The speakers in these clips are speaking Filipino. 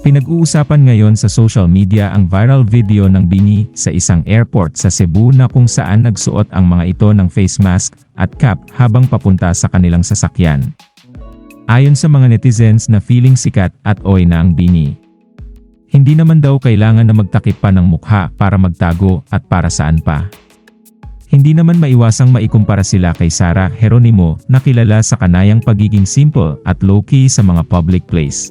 Pinag-uusapan ngayon sa social media ang viral video ng Bini sa isang airport sa Cebu na kung saan nagsuot ang mga ito ng face mask at cap habang papunta sa kanilang sasakyan. Ayon sa mga netizens na feeling sikat at oy na ang Bini. Hindi naman daw kailangan na magtakip pa ng mukha para magtago at para saan pa. Hindi naman maiwasang maikumpara sila kay Sara Geronimo na kilala sa kanayang pagiging simple at low-key sa mga public place.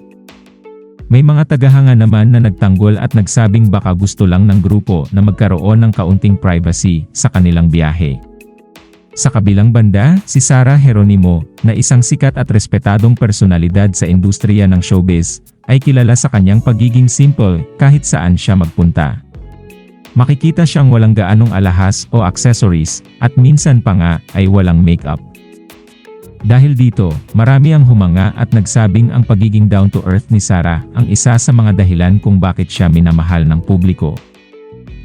May mga tagahanga naman na nagtanggol at nagsabing baka gusto lang ng grupo na magkaroon ng kaunting privacy sa kanilang biyahe. Sa kabilang banda, si Sara Geronimo, na isang sikat at respetadong personalidad sa industriya ng showbiz, ay kilala sa kanyang pagiging simple kahit saan siya magpunta. Makikita siyang walang gaanong alahas o accessories at minsan pa nga ay walang makeup. Dahil dito, marami ang humanga at nagsabing ang pagiging down-to-earth ni Sarah ang isa sa mga dahilan kung bakit siya minamahal ng publiko.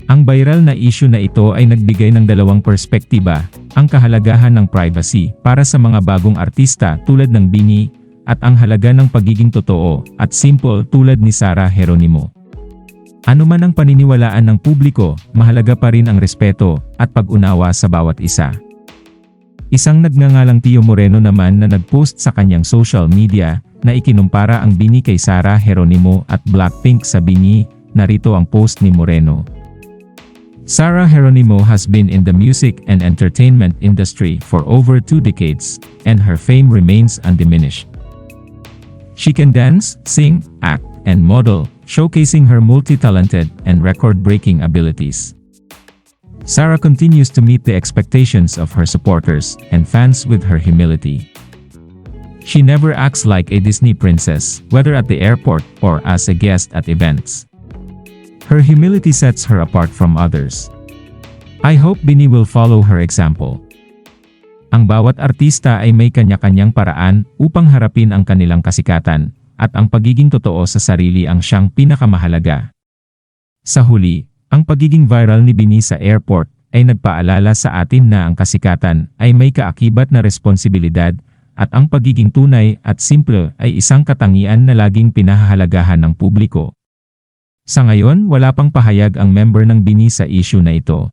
Ang viral na issue na ito ay nagbigay ng dalawang perspektiba, ang kahalagahan ng privacy para sa mga bagong artista tulad ng Bini, at ang halaga ng pagiging totoo at simple tulad ni Sarah Geronimo. Ano man ang paniniwalaan ng publiko, mahalaga pa rin ang respeto at pag-unawa sa bawat isa. Isang nagngangalang Tio Moreno naman na nagpost sa kanyang social media na ikinumpara ang Bini kay Sara Geronimo at Blackpink sa Bini, narito ang post ni Moreno. Sarah Geronimo has been in the music and entertainment industry for over two decades, and her fame remains undiminished. She can dance, sing, act, and model, showcasing her multi-talented and record-breaking abilities. Sarah continues to meet the expectations of her supporters and fans with her humility. She never acts like a Disney princess, whether at the airport or as a guest at events. Her humility sets her apart from others. I hope Bini will follow her example. Ang bawat artista ay may kanya-kanyang paraan upang harapin ang kanilang kasikatan, at ang pagiging totoo sa sarili ang siyang pinakamahalaga. Sa huli, ang pagiging viral ni Bini sa airport ay nagpaalala sa atin na ang kasikatan ay may kaakibat na responsibilidad at ang pagiging tunay at simple ay isang katangian na laging pinahahalagahan ng publiko. Sa ngayon, wala pang pahayag ang member ng Bini sa issue na ito.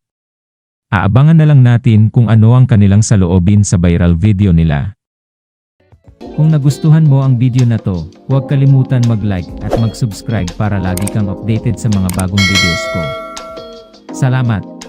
Aabangan na lang natin kung ano ang kanilang saloobin sa viral video nila. Kung nagustuhan mo ang video na to, huwag kalimutan mag-like at mag-subscribe para lagi kang updated sa mga bagong videos ko. Salamat!